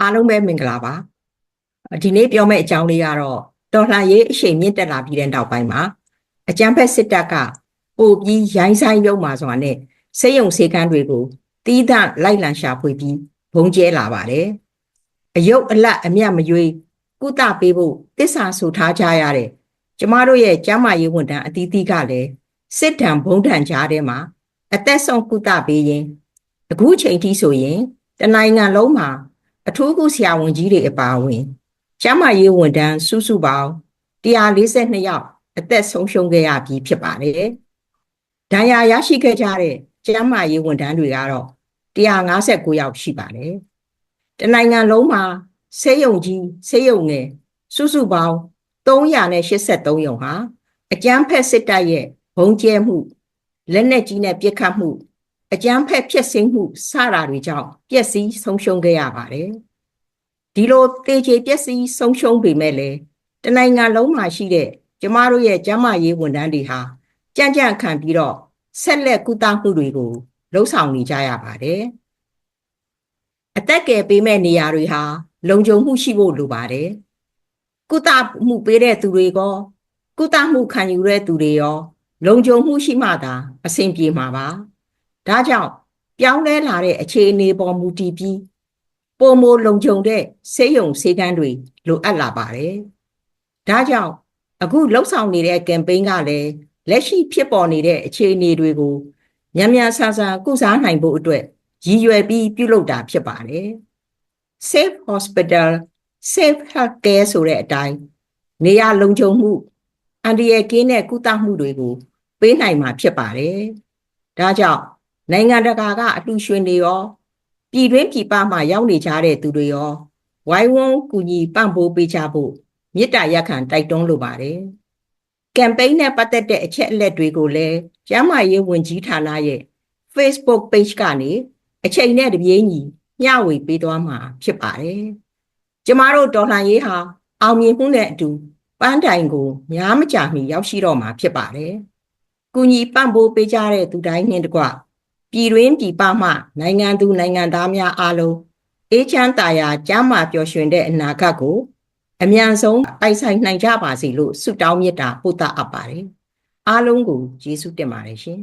အားလုံးပဲမင်္ဂလာပါဒီနေ့ပြောမယ့်အကြောင်းလေးကတော့တော်လှန်ရေးအရှိန်မြင့်တက်လာပြီးတဲ့နောက်ပိုင်းမှာအကြမ်းဖက်စစ်တပ်ကပို့ပြီးရိုင်းဆိုင်ရုံမှာဆိုတာနဲ့စေယုံစေကန်းတွေကိုတီးသန့်လိုက်လံရှာဖွေပြီးဘုံကျဲလာပါတယ်အယုတ်အလတ်အမြတ်မရွေးကုသပေးဖို့တစ္ဆာဆိုထားကြရတဲ့ကျမတို့ရဲ့ကျမ်းမာရေးဝန်ထမ်းအသီးသီးကလည်းစစ်တံဘုံထံကြားထဲမှာအသက်ဆုံးကုသပေးရင်အခုချိန်ထိဆိုရင်တနိုင်ငံလုံးမှာ အထူးကုဆရာဝန်ကြီးတွေအပါအဝင်ကျန်းမာရေးဝန်ထမ်းစုစုပေါင်း142ယောက်အသက်ဆုံးရှုံးခဲ့ရပြီးဖြစ်ပါတယ်။ဒဏ်ရာရရှိခဲ့ကြတဲ့ကျန်းမာရေးဝန်ထမ်းတွေကတော့159ယောက်ရှိပါတယ်။တနိုင်ငံလုံးမှာဆေးရုံကြီးဆေးရုံငယ်စုစုပေါင်း383ရုံဟာအကြမ်းဖက်စစ်တပ်ရဲ့ဘုံကျဲမှုလက်နက်ကြီးနဲ့ပစ်ခတ်မှု အကြမ်းဖက်ဖြစ်စင်းမှုစတာတွေကြောင့်ပျက်စီးဆုံးရှုံးခဲ့ရပါတယ်။ဒီလိုတေချေပျက်စီးဆုံးရှုံးပေမဲ့လည်းတနိုင်ငံလုံးမှာရှိတဲ့ကျမတို့ရဲ့ကျန်းမာရေးဝန်ထမ်းတွေဟာကြံ့ကြံ့ခံပြီးတော့ဆက်လက်ကုသမှုတွေကိုလှုံ့ဆော်နေကြရပါတယ်။အသက်ကယ်ပေးမဲ့နေရာတွေဟာလုံခြုံမှုရှိဖို့လိုပါတယ်။ကုသမှုပေးတဲ့သူတွေကကုသမှုခံယူတဲ့သူတွေရော လုံခြုံမှုရှိမှသာအဆင်ပြေမှာပါ။ ဒါကြောင့်ပြောင်းလဲလာတဲ့အခြေအနေပေါ်မူတည်ပြီးပုံမလုံခြုံတဲ့ဆေးရုံဆေးကန်းတွေလိုအပ်လာပါတယ်။ဒါကြောင့်အခုလှုပ်ဆောင်နေတဲ့ကမ်ပိန်းကလည်းလက်ရှိဖြစ်ပေါ်နေတဲ့အခြေအနေတွေကိုမြန်မြန်ဆန်ဆန်ကုစားနိုင်ဖို့အတွက်ရည်ရွယ်ပြီးပြုလုပ်တာဖြစ်ပါတယ်။ Safe Hospital Safe Health Care ဆိုတဲ့အတိုင်းနေရာလုံခြုံမှုအန္တရာယ်ကင်းတဲ့ကုသမှုတွေကို ပေးနိုင်မှာဖြစ်ပါတယ်။ဒါကြောင့် နိုင်ငံတကာကအတူရှင်တွေရောပြည်တွင်းပြည်ပမှာရောက်နေကြတဲ့သူတွေရောဝိုင်းဝန်းကူညီပံ့ပိုးပေးကြဖို့မေတ္တာရက်ခံတိုက်တွန်းလိုပါတယ်။ကမ်ပိန်းနဲ့ပတ်သက်တဲ့အချက်အလက်တွေကိုလည်းကျန်းမာရေးဝန်ကြီးဌာနရဲ့ Facebook page ကနေအချိန်နဲ့တပြေးညီမျှဝေပေးသွားမှာဖြစ်ပါတယ်။ကျမတို့တော်လှန်ရေးဟာအောင်မြင်မှုနဲ့အတူပန်းတိုင်ကိုများမကြာမီရောက်ရှိတော့မှာဖြစ်ပါတယ်။ကူညီပံ့ပိုးပေးကြတဲ့သူတိုင်းနှင့်တကွ ပြည်တွင်းပြည်ပမှနိုင်ငံသူနိုင်ငံသားများအားလုံးအေးချမ်းသာယာကျန်းမာပျော်ရွှင်တဲ့အနာဂတ်ကိုအမြန်ဆုံးပိုင်ဆိုင်နိုင်ကြပါစေလို့ဆုတောင်းမေတ္တာပို့သအပ်ပါတယ်အားလုံးကိုကျေးဇူးတင်ပါတယ်ရှင်